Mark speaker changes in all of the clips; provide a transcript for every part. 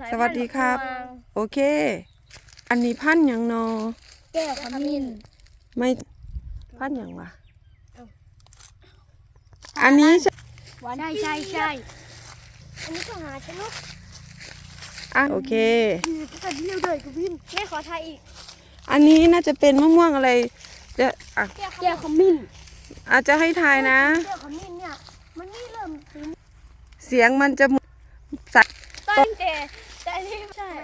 Speaker 1: สาย
Speaker 2: สวัสดีครับ
Speaker 1: พันธุ์
Speaker 2: โอเค อันนี้พันธุ์หยังนอ
Speaker 1: แก้วขมิ้น
Speaker 2: ไม่พันธุ์หยังวะอันนี้ใช่
Speaker 1: ใช่ใช่ใช่อันนี้ก็หาใช่ไหม
Speaker 2: อะโอเค
Speaker 1: แต่เดียวเลยกับวินแม่ขอทายอีก
Speaker 2: อันนี้น่าจะเป็นมะม่วงอะไรเดี๋ยวอะ
Speaker 1: แก้วขมิ้น
Speaker 2: อาจจะให้ทายนะ
Speaker 1: แก้วขมิ้นเนี่ยมันไม่เริ่มถึง
Speaker 2: เสียงมันจะใส
Speaker 1: ต้นแต่แต่อันนี้ใช่มันฟ้าละ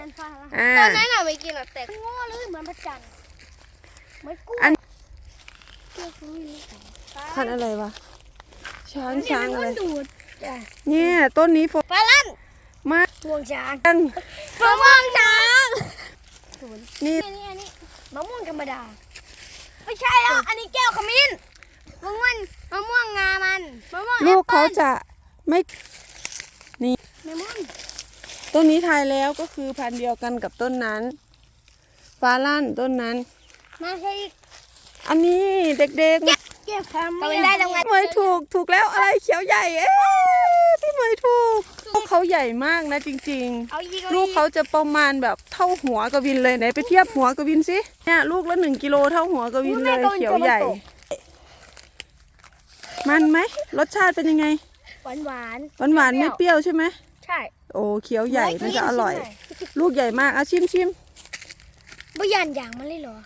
Speaker 2: อ่า
Speaker 1: ตอนนั้นอะไม่กินอะแต่โง่เลยเหมือนพระจันทร์เหมือนกุ้ง
Speaker 2: อัน
Speaker 1: แก้วขมิ้น
Speaker 2: พันธุ์อะไรวะช้างช้างอะไร
Speaker 1: มันดูดจ้ะ
Speaker 2: เนี่ยต้นนี้โฟ
Speaker 1: ปลาลั่น
Speaker 2: มาก
Speaker 1: ห่วงช้าง
Speaker 2: จัง
Speaker 1: มะม่วงช้าง
Speaker 2: นี่
Speaker 1: นี่นี่อันนี้มะม่วงธรรมดาไม่ใช่แล้วอันนี้แก้วขมิ้นมะม่วงมะม่วงงามันมะม่วง
Speaker 2: ลูก
Speaker 1: แอป
Speaker 2: เขา
Speaker 1: ปิ้ล
Speaker 2: จะไม่
Speaker 1: มะม่วง
Speaker 2: ต้นนี้ทายแล้วก็คือพันธุ์เดียวกันกับต้นนั้น ฟ้าลั่นต้นนั้น
Speaker 1: มาใช่อีก
Speaker 2: อันนี้เด็กๆ
Speaker 1: แก้วขมิ้นได้แล้วไง
Speaker 2: พี่เหมยถูกถูกแล้วอะไรเขียวใหญ่ เอ๊ะพี่เหมยถูกลูกเขาใหญ่มากนะจริง
Speaker 1: เอาอีก
Speaker 2: ๆ ลูกเขาจะประมาณแบบเท่าหัวกวินเลยไหนไปเทียบหัวกวินสิเนี่ยลูกละหนึ่งกิโลเท่าหัวกวินเลยเขียวใหญ่มันไหมรสชาติเป็นยังไง
Speaker 1: หวานหวาน
Speaker 2: หวานหวานๆไม่เปรี้ยวใช่ไหม
Speaker 1: ใช่
Speaker 2: โอ้เขียวใหญ่น่าจะอร่อย ลูกใหญ่มากอะชิมชิม
Speaker 1: บ่ยันอย่างมันเลยเหรอ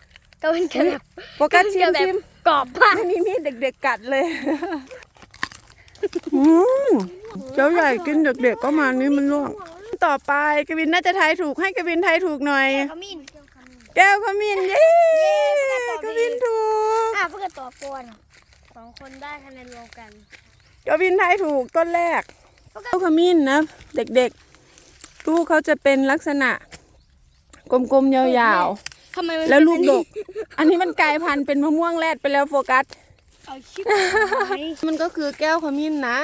Speaker 1: ก็เป็นกระดับ
Speaker 2: โฟกัสชิม
Speaker 1: แบบ
Speaker 2: ชิม
Speaker 1: กรอบมาก
Speaker 2: ไม่มีมีดเด็กๆกัดเลยอืมเขียวใหญ่กินเด็กๆก็มานี้มันร่วง ต่อไปกวินน่าจะทายถูกให้กวินทายถูกหน่อย
Speaker 1: ขมิ้น
Speaker 2: แก้วขมิ้นเย้
Speaker 1: ตอบ
Speaker 2: ก
Speaker 1: ดี
Speaker 2: วินถูก
Speaker 1: อะเพื่อตอบก่อนสองคนได้คะแนนรวมกัน
Speaker 2: กวินทายถูกต้นแรก แก้วขมิ้นนะ เด็กๆ ลูกเขาจะเป็นลักษณะ กลมๆ ยาว
Speaker 1: ทำไมมัน
Speaker 2: ๆ แล้วลูกดก อันนี้มันกลายพันธุ์เป็นมะม่วงแรดไปแล้วโฟกัส
Speaker 1: เอาชิบ
Speaker 2: มันก็คือแก้วขมิ้นนะ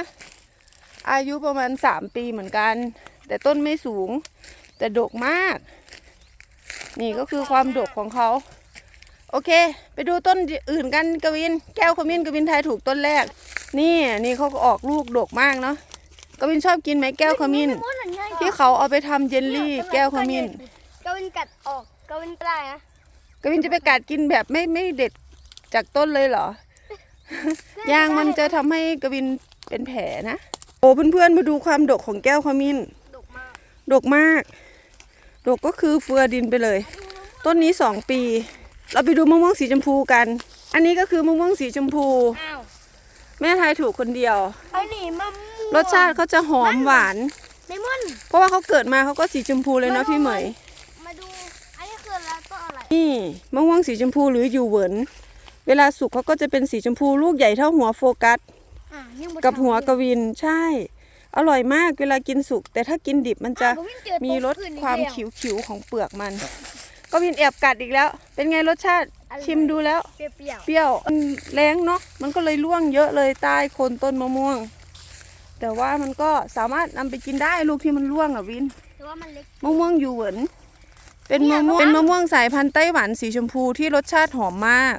Speaker 2: อายุประมาณสามปีเหมือนกัน แต่ต้นไม่สูง แต่ดกมาก นี่ก็คือความดกของเขา โอเค ไปดูต้นอื่นกันกวิน แก้วขมิ้นกวินทายถูกต้นแรก นี่นี่เขาก็ออกลูกดกมากเนาะ กวินชอบกินไหมแก้วขมิ้น ที่เขาเอาไปทำเยลลี่แก้วขมิ้น
Speaker 1: กวินกัดออกกวินก็ได้นะ
Speaker 2: กวินจะไปกัดกินแบบไม่ไม่เด็ดจากต้นเลยเหรอ ยางมันจะทำให้กวินเป็นแผลนะ โอ้เพื่อนๆมาดูความดกของแก้วขมิ้น
Speaker 1: ดกมาก
Speaker 2: ดกมากดกก็คือเฟือดินไปเลย ต้นนี้สองปี เราไปดูมะม่วงสีชมพูกัน อันนี้ก็คือมะม่วงสีชมพู
Speaker 1: อ้าว
Speaker 2: แม่ทายถูกคนเดียว
Speaker 1: ไอ้นี่มะม่วง
Speaker 2: รสชาติเขาจะหอมหวาน
Speaker 1: เลมอน
Speaker 2: เพราะว่าเขาเกิดมาเขาก็สีชมพูเลยนะพี่เหมย
Speaker 1: มาดู อันนี้คือแล้วก็อะไร
Speaker 2: นี่มะม่วงสีชมพูหรืออยู่เหวินเวลาสุกเขาก็จะเป็นสีชมพูลูกใหญ่เท่าหัวโฟกัส
Speaker 1: อะยังบ่
Speaker 2: กับหัวก
Speaker 1: ทำเลย
Speaker 2: วินใช่ อร่อยมากเวลากินสุก แต่ถ้ากินดิบมันจะ
Speaker 1: อะกวินเจอ
Speaker 2: มีรส
Speaker 1: ตัวอื่นอีก
Speaker 2: ความ
Speaker 1: แล้ว
Speaker 2: ขิวๆของเปลือกมันกวินแอบกัดอีกแล้ว เป็นไงรสชาติ
Speaker 1: อร่อย
Speaker 2: ชิมดูแล้ว
Speaker 1: เปรี้ยว
Speaker 2: เปรี้ยวมันแรงเนาะมันก็เลยร่วงเยอะเลยใต้โคนต้นมะม่วง แต่ว่ามันก็สามารถนำไปกินได้ลูกที่มันร่วงอะวิน
Speaker 1: ๆแต่ว่ามันเล็ก
Speaker 2: มะม่วงอยู่เหวินเป็น
Speaker 1: เนี่
Speaker 2: มะ
Speaker 1: ย
Speaker 2: ม่วง
Speaker 1: มะม่วง
Speaker 2: เป็นมะม่วงสายพันธุ์ไต้หวันสีชมพูที่รสชาติหอมมาก